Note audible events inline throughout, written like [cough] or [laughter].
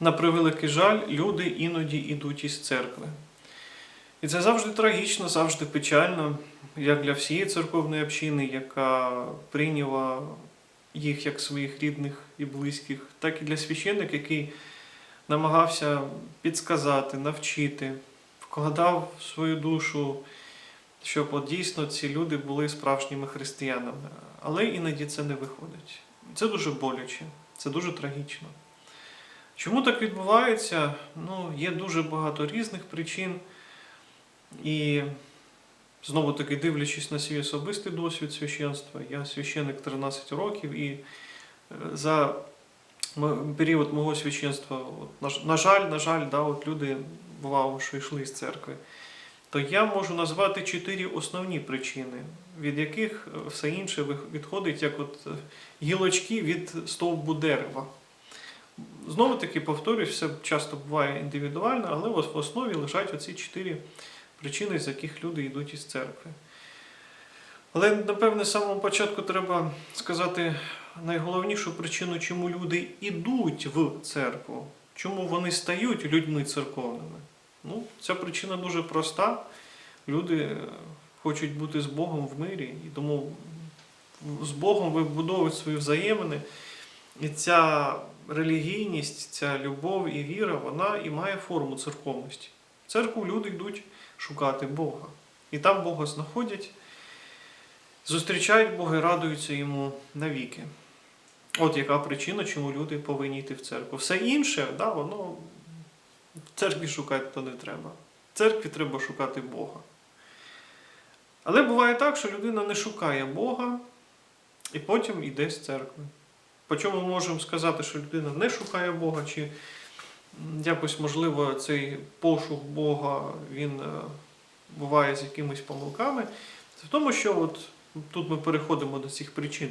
на превеликий жаль, люди іноді йдуть із церкви. І це завжди трагічно, завжди печально, як для всієї церковної общини, яка прийняла їх як своїх рідних і близьких, так і для священника, який намагався підсказати, навчити, вкладав в свою душу, щоб от дійсно ці люди були справжніми християнами. Але іноді це не виходить. Це дуже боляче, це дуже трагічно. Чому так відбувається? Ну, є дуже багато різних причин. І знову таки дивлячись на свій особистий досвід священства, я священник 13 років, і е, за період мого священства, от, на, жаль, на жаль, да, от люди бувало, що йшли з церкви, то я можу назвати чотири основні причини, від яких е, все інше відходить як от е, гілочки від стовбу дерева. Знову таки повторюсь, все часто буває індивідуально, але в основі лежать оці чотири причини, з яких люди йдуть із церкви. Але, напевне, з самого початку треба сказати найголовнішу причину, чому люди йдуть в церкву, чому вони стають людьми церковними. Ну, ця причина дуже проста. Люди е, хочуть бути з Богом в мирі, і тому з Богом вибудовують свої взаємини. І ця релігійність, ця любов і віра, вона і має форму церковності. В церкву люди йдуть шукати Бога. І там Бога знаходять, зустрічають Бога і радуються йому навіки. От яка причина, чому люди повинні йти в церкву. Все інше, да, воно в церкві шукати то не треба. В церкві треба шукати Бога. Але буває так, що людина не шукає Бога і потім йде з церкви. По чому можемо сказати, що людина не шукає Бога, чи якось, можливо, цей пошук Бога він е, буває з якимись помилками. Це в тому, що от тут ми переходимо до цих причин.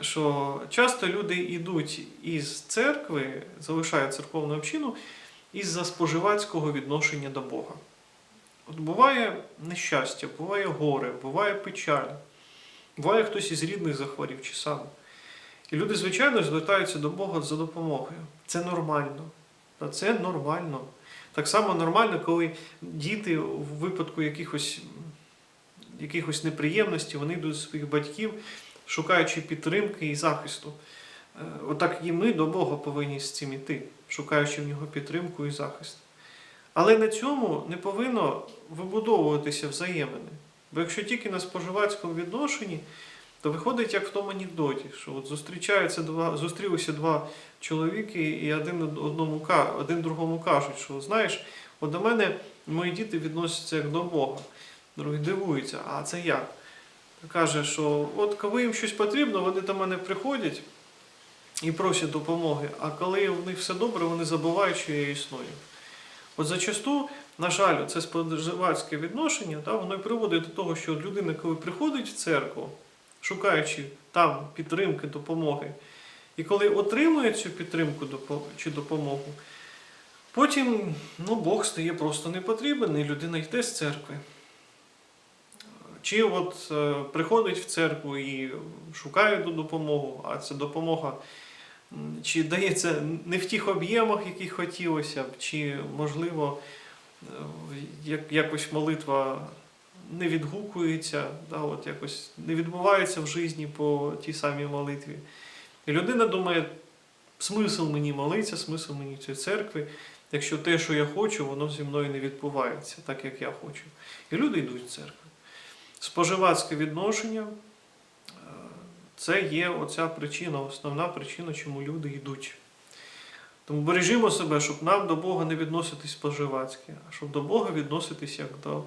Що часто люди йдуть із церкви, залишають церковну общину із-за споживацького відношення до Бога. От буває нещастя, буває горе, буває печаль, буває хтось із рідних захворів чи сам. І люди, звичайно, звертаються до Бога за допомогою. Це нормально. Це нормально. Так само нормально, коли діти в випадку якихось, якихось неприємностей, вони йдуть до своїх батьків, шукаючи підтримки і захисту. Е, Отак і ми до Бога повинні з цим іти, шукаючи в нього підтримку і захист. Але на цьому не повинно вибудовуватися взаємини. Бо якщо тільки на споживацькому відношенні, то виходить як в тому анекдоті, що от зустрічаються два, зустрілися два чоловіки, і один одному один другому кажуть, що знаєш, от до мене мої діти відносяться як до Бога. Другий дивується, а це як? Каже, що от коли їм щось потрібно, вони до мене приходять і просять допомоги, а коли в них все добре, вони забувають, що я існую. От зачасту, на жаль, це споживацьке відношення, та, воно і приводить до того, що людина, коли приходить в церкву, шукаючи там підтримки, допомоги, і коли отримує цю підтримку чи допомогу, потім ну, Бог стає просто не потрібен, і людина йде з церкви. Чи от е, приходить в церкву і шукає допомогу, а ця допомога чи дається не в тих об'ємах, яких хотілося б, чи, можливо, е, як, якось молитва не відгукується, да, от якось не відбувається в житті по тій самій молитві. І людина думає, смисл мені молитися, смисл мені цієї церкви, якщо те, що я хочу, воно зі мною не відбувається, так як я хочу. І люди йдуть в церкву. Споживацьке відношення е, це є оця причина, основна причина, чому люди йдуть. Тому бережімо себе, щоб нам до Бога не відноситись споживацьки, а щоб до Бога відноситись як до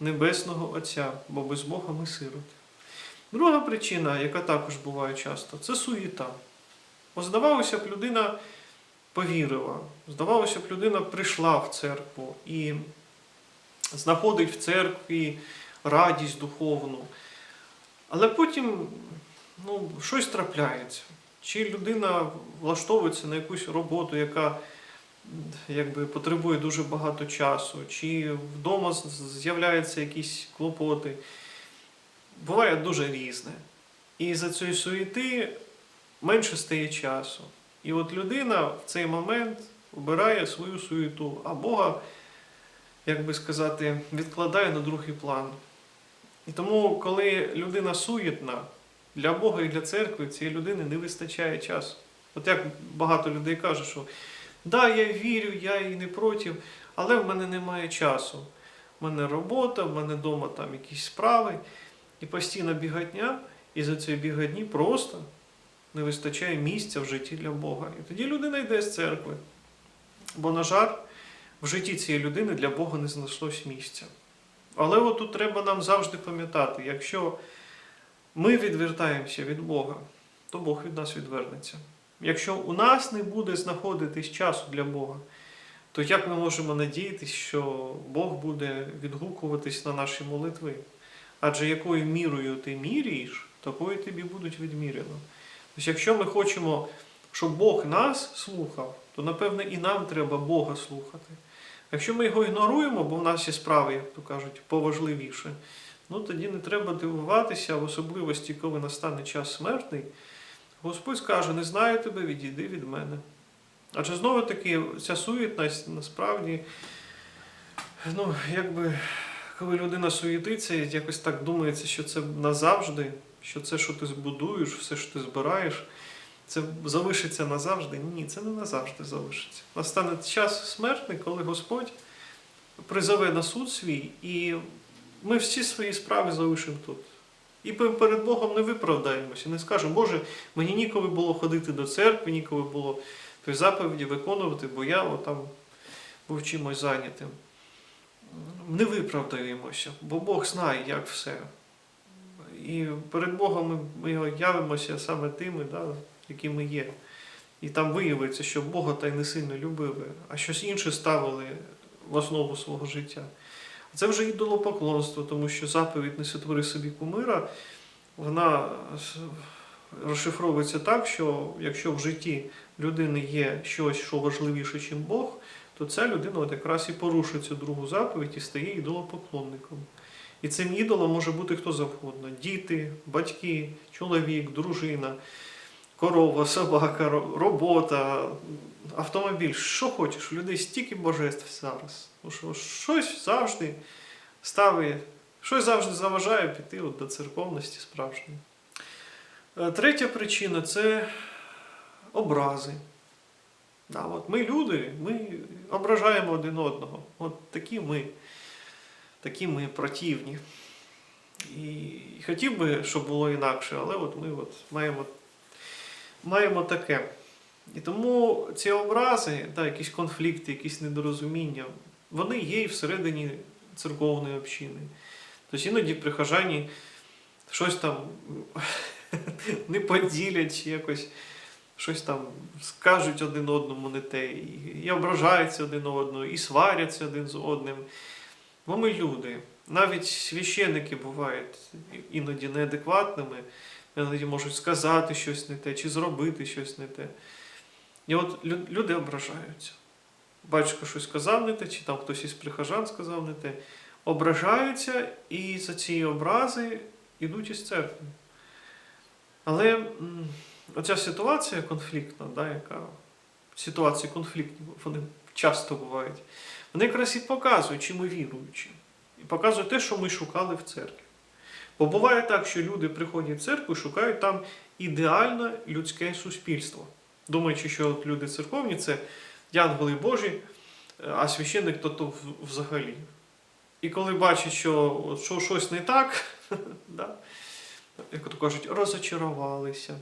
Небесного Отця, бо без Бога ми сироти. Друга причина, яка також буває часто, це суєта. Бо здавалося б, людина повірила, здавалося б, людина прийшла в церкву і знаходить в церкві радість духовну. Але потім ну, щось трапляється. Чи людина влаштовується на якусь роботу, яка якби, потребує дуже багато часу, чи вдома з'являються якісь клопоти. Буває дуже різне. І за цієї суєти менше стає часу. І от людина в цей момент обирає свою суєту, а Бога, як би сказати, відкладає на другий план. І тому, коли людина суєтна, для Бога і для церкви цієї людини не вистачає часу. От як багато людей кажуть, що да, я вірю, я і не проти, але в мене немає часу. У мене робота, в мене вдома там якісь справи, і постійна бігатня, і за цієї бігатні просто не вистачає місця в житті для Бога. І тоді людина йде з церкви. Бо, на жаль, в житті цієї людини для Бога не знайшлось місця. Але от тут треба нам завжди пам'ятати, якщо ми відвертаємося від Бога, то Бог від нас відвернеться. Якщо у нас не буде знаходитись часу для Бога, то як ми можемо надіятися, що Бог буде відгукуватись на наші молитви? Адже якою мірою ти міряєш, такою тобі будуть відміряно. Тобто, якщо ми хочемо, щоб Бог нас слухав, то напевне і нам треба Бога слухати. Якщо ми його ігноруємо, бо в нас є справи, як то кажуть, поважливіше, ну тоді не треба дивуватися, в особливості, коли настане час смертний. Господь скаже, не знаю тебе, відійди від мене. Адже знову таки ця суєтність насправді, ну, якби, коли людина суєтиться, якось так думається, що це назавжди, що це, що ти збудуєш, все, що ти збираєш, це залишиться назавжди. Ні, це не назавжди залишиться. Настане час смертний, коли Господь призове на суд свій, і ми всі свої справи залишимо тут. І перед Богом не виправдаємося, не скажемо, Боже, мені ніколи було ходити до церкви, ніколи було той заповіді виконувати, бо я отам був чимось зайнятим. Не виправдаємося, бо Бог знає, як все. І перед Богом ми, явимося саме тими, да, які ми є. І там виявиться, що Бога та й не сильно любили, а щось інше ставили в основу свого життя. Це вже ідолопоклонство, тому що заповідь не сотвори собі кумира, вона розшифровується так, що якщо в житті людини є щось, що важливіше, ніж Бог, то ця людина от якраз і порушує цю другу заповідь і стає ідолопоклонником. І цим ідолом може бути хто завгодно: діти, батьки, чоловік, дружина, корова, собака, робота, автомобіль, що хочеш, у людей стільки божеств зараз. Щось завжди ставить, щось завжди заважає піти от до церковності справжньої. Е, Третя причина це образи. Да, от ми люди, ми ображаємо один одного. От такі ми, такі ми противні. І хотів би, щоб було інакше, але от ми от маємо, маємо таке. І тому ці образи, да, якісь конфлікти, якісь недорозуміння, вони є і всередині церковної общини. Тобто іноді прихожані щось там [laughs] не поділять, чи якось щось там скажуть один одному не те, і, ображаються один одного, і сваряться один з одним. Бо ми люди. Навіть священники бувають іноді неадекватними, іноді можуть сказати щось не те, чи зробити щось не те. І от люди ображаються. Батько щось сказав не те, чи там хтось із прихожан сказав не те. Ображаються і за ці образи йдуть із церкви. Але оця ситуація конфліктна, да, яка ситуації конфліктні, вони часто бувають, вони якраз і показують, чи ми віруючі. І показують те, що ми шукали в церкві. Бо буває так, що люди приходять в церкву і шукають там ідеальне людське суспільство. Думаючи, що от люди церковні це янголи Божі, а священник то, взагалі. І коли бачать, що, що щось не так, [laughs] да, як то кажуть, розочарувалися.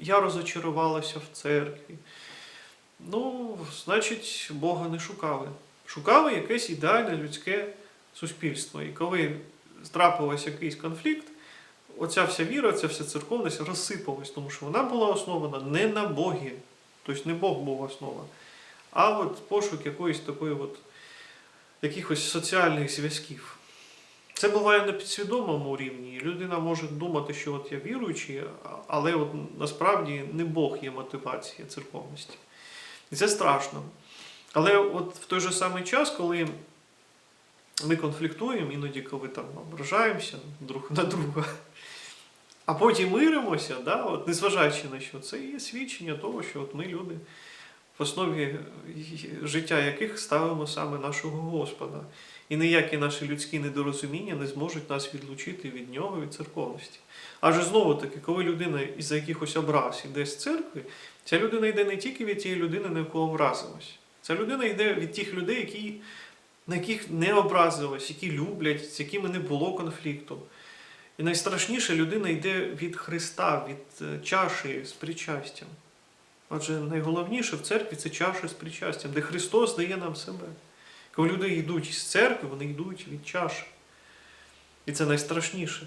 Я розочарувалася в церкві. Ну, значить, Бога не шукали. Шукали якесь ідеальне людське суспільство. І коли трапився якийсь конфлікт, оця вся віра, ця вся церковність розсипалась, тому що вона була основана не на Богі, тобто не Бог був основа, а от пошук якоїсь такої от, якихось соціальних зв'язків. Це буває на підсвідомому рівні. Людина може думати, що от я віруючий, але от насправді не Бог є мотивація церковності. І це страшно. Але от в той же самий час, коли ми конфліктуємо, іноді, коли там ображаємося друг на друга, а потім миримося, да, от, незважаючи на що, це є свідчення того, що от ми люди, в основі життя яких ставимо саме нашого Господа. І ніякі наші людські недорозуміння не зможуть нас відлучити від нього, від церковності. Адже знову таки, коли людина із-за якихось образ іде з церкви, ця людина йде не тільки від тієї людини, на яку образилась. Ця людина йде від тих людей, які, на яких не образилась, які люблять, з якими не було конфлікту. І найстрашніше людина йде від Христа, від е, чаші з причастям. Адже найголовніше в церкві це чаша з причастям, де Христос дає нам себе. Коли люди йдуть з церкви, вони йдуть від чаші. І це найстрашніше.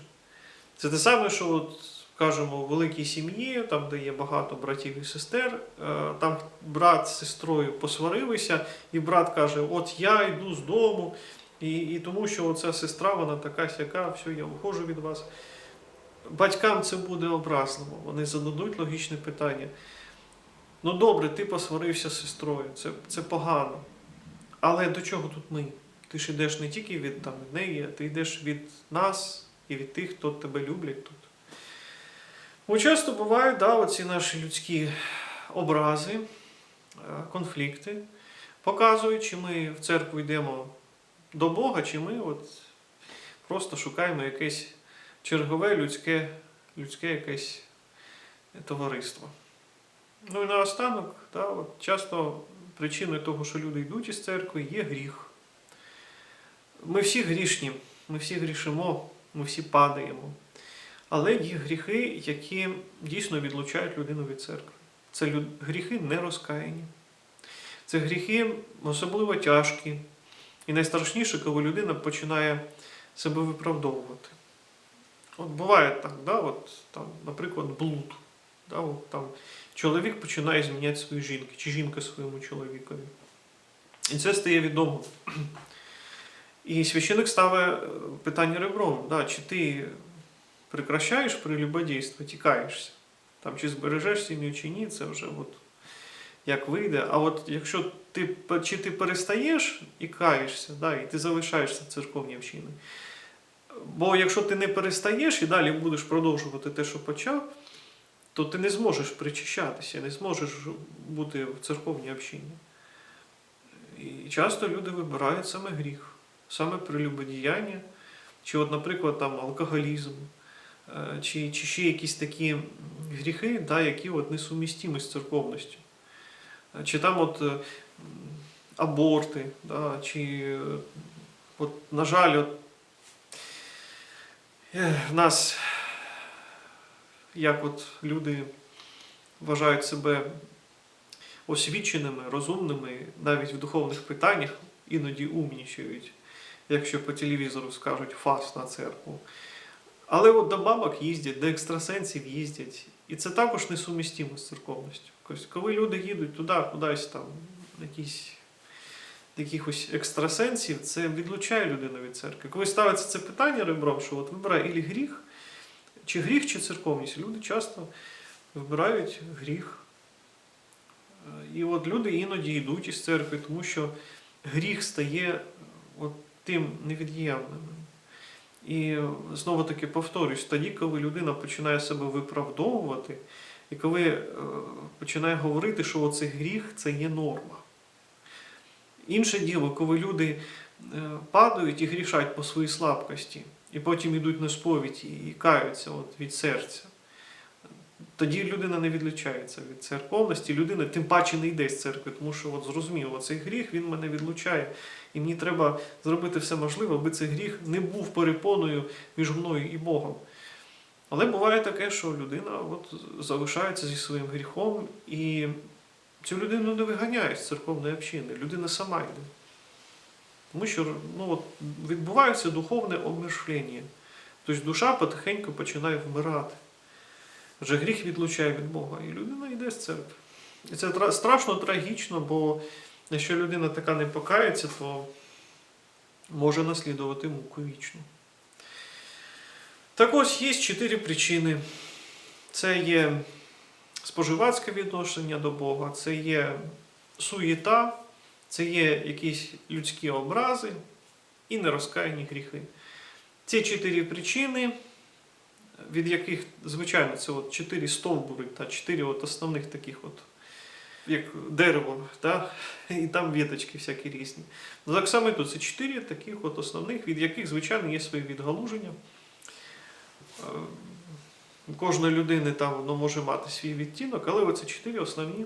Це те саме, що от, кажемо, у великій сім'ї, там, де є багато братів і сестер, е, там брат з сестрою посварилися, і брат каже: От я йду з дому, і, і тому що оця сестра, вона така сяка, все, я виходжу від вас. Батькам це буде образливо. Вони зададуть логічне питання. Ну добре, ти посварився з сестрою, це, це погано. Але до чого тут ми? Ти ж йдеш не тільки від, там, неї, а ти йдеш від нас і від тих, хто тебе люблять тут. Бо часто бувають да, оці наші людські образи, е, конфлікти, показують, чи ми в церкву йдемо до Бога, чи ми от просто шукаємо якесь чергове людське, людське якесь товариство. Ну і наостанок, да, от часто причиною того, що люди йдуть із церкви, є гріх. Ми всі грішні, ми всі грішимо, ми всі падаємо. Але є гріхи, які дійсно відлучають людину від церкви. Це лю- гріхи нерозкаяні. Це гріхи особливо тяжкі. І найстрашніше, коли людина починає себе виправдовувати. От буває так, да, от, там, наприклад, блуд. Да, от, там, чоловік починає зміняти свою жінку, чи жінка своєму чоловікові. І це стає відомо. І священик ставить е, питання ребром, да, чи ти прекращаєш прелюбодійство, тікаєшся, там, чи збережеш сім'ю, чи ні, це вже от, як вийде. А от якщо ти, чи ти перестаєш і каєшся, да, і ти залишаєшся в церковній общині. Бо якщо ти не перестаєш і далі будеш продовжувати те, що почав, то ти не зможеш причащатися, не зможеш бути в церковній общині. І часто люди вибирають саме гріх, саме прелюбодіяння, чи, от, наприклад, там алкоголізм, е, чи, чи ще якісь такі гріхи, да, які от несумістимі з церковністю. Чи там от е, аборти, да, чи, е, от, на жаль, от, в нас як от люди вважають себе освіченими, розумними, навіть в духовних питаннях іноді умнічають, якщо по телевізору скажуть фас на церкву. Але от до бабок їздять, до екстрасенсів їздять. І це також несумістимо з церковністю. Тобто, коли люди їдуть туди, кудись там, якісь якихось екстрасенсів, це відлучає людину від церкви. Коли ставиться це питання ребром, що от вибирай ілі гріх, чи гріх, чи церковність, люди часто вибирають гріх. Е, І от люди іноді йдуть із церкви, тому що гріх стає е, от тим невід'ємним. І знову таки повторюсь, тоді, коли людина починає себе виправдовувати, і коли е, починає говорити, що оцей гріх це є норма. Інше діло, коли люди падають і грішать по своїй слабкості, і потім йдуть на сповідь і, каються от від серця. Тоді людина не відлучається від церковності, людина тим паче не йде з церкви, тому що от зрозуміло, цей гріх він мене відлучає. І мені треба зробити все можливе, аби цей гріх не був перепоною між мною і Богом. Але буває таке, що людина от залишається зі своїм гріхом, і цю людину не виганяють з церковної общини, людина сама йде. Тому що ну, от, відбувається духовне обмишлення. Тобто душа потихеньку починає вмирати. Вже гріх відлучає від Бога, і людина йде з церкви. І це тра- страшно трагічно, бо якщо людина така не покається, то може наслідувати муку вічну. Так ось є чотири причини. Це є споживацьке відношення до Бога, це є суєта, це є якісь людські образи і нерозкаяні гріхи. Ці чотири причини від яких, звичайно, це от чотири стовбури та чотири от основних таких от, як дерево, та? і там віточки всякі різні. Ну, так само і тут це чотири таких от основних, від яких, звичайно, є свої відгалуження. Е, кожної людини там воно може мати свій відтінок, але оце чотири основні,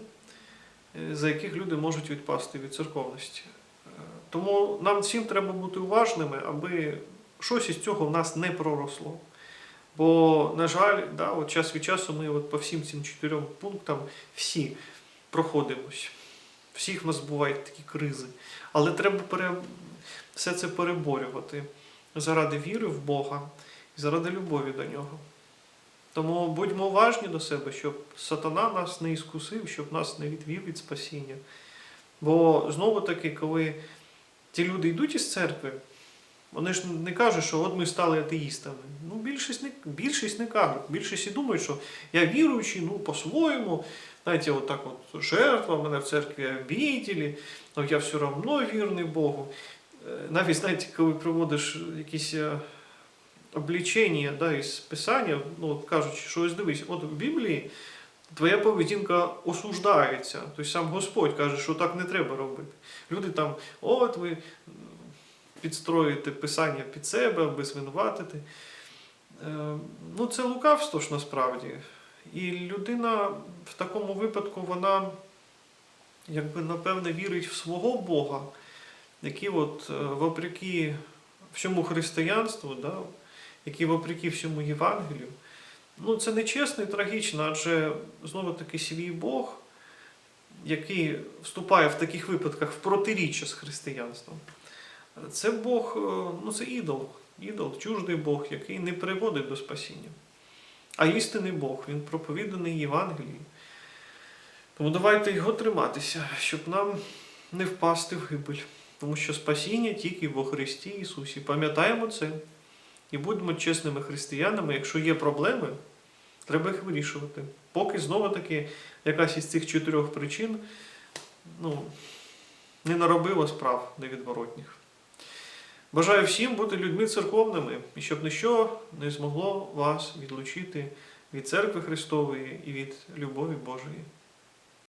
за яких люди можуть відпасти від церковності. Е, Тому нам всім треба бути уважними, аби щось із цього в нас не проросло. Бо, на жаль, да, от час від часу ми от по всім цим чотирьом пунктам всі проходимось. Всіх в нас бувають такі кризи. Але треба пере... все це переборювати заради віри в Бога і заради любові до нього. Тому будьмо уважні до себе, щоб сатана нас не іскусив, щоб нас не відвів від спасіння. Бо знову таки, коли ті люди йдуть із церкви, вони ж не кажуть, що от ми стали атеїстами. Ну, більшість не, більшість не кажуть. Більшість і думають, що я віруючий, ну, по-своєму, знаєте, от так от жертва, в мене в церкві обіділи, але я все одно вірний Богу. Е, Навіть, знаєте, коли проводиш якісь е, облічення да, із Писання, ну, кажучи, що ось дивись, от в Біблії твоя поведінка осуждається. Тобто сам Господь каже, що так не треба робити. Люди там, от ви підстроюєте Писання під себе, аби звинуватити. Е, Ну, це лукавство ж насправді. І людина в такому випадку, вона, якби, напевне, вірить в свого Бога, який, от, е, вопреки всьому християнству, да, який вопреки всьому Євангелію, ну, це нечесно і трагічно, адже знову таки свій Бог, який вступає в таких випадках в протиріччя з християнством. Це Бог, е, ну це ідол, ідол, чуждий Бог, який не приводить до спасіння. А істинний Бог, він проповіданий Євангелії. Тому давайте його триматися, щоб нам не впасти в гибель. Тому що спасіння тільки во Христі Ісусі. Пам'ятаємо це і будемо чесними християнами. Якщо є проблеми, треба їх вирішувати. Поки знову таки якась із цих чотирьох причин ну, не наробила справ невідворотніх. Бажаю всім бути людьми церковними і щоб ніщо не змогло вас відлучити від церкви Христової і від любові Божої.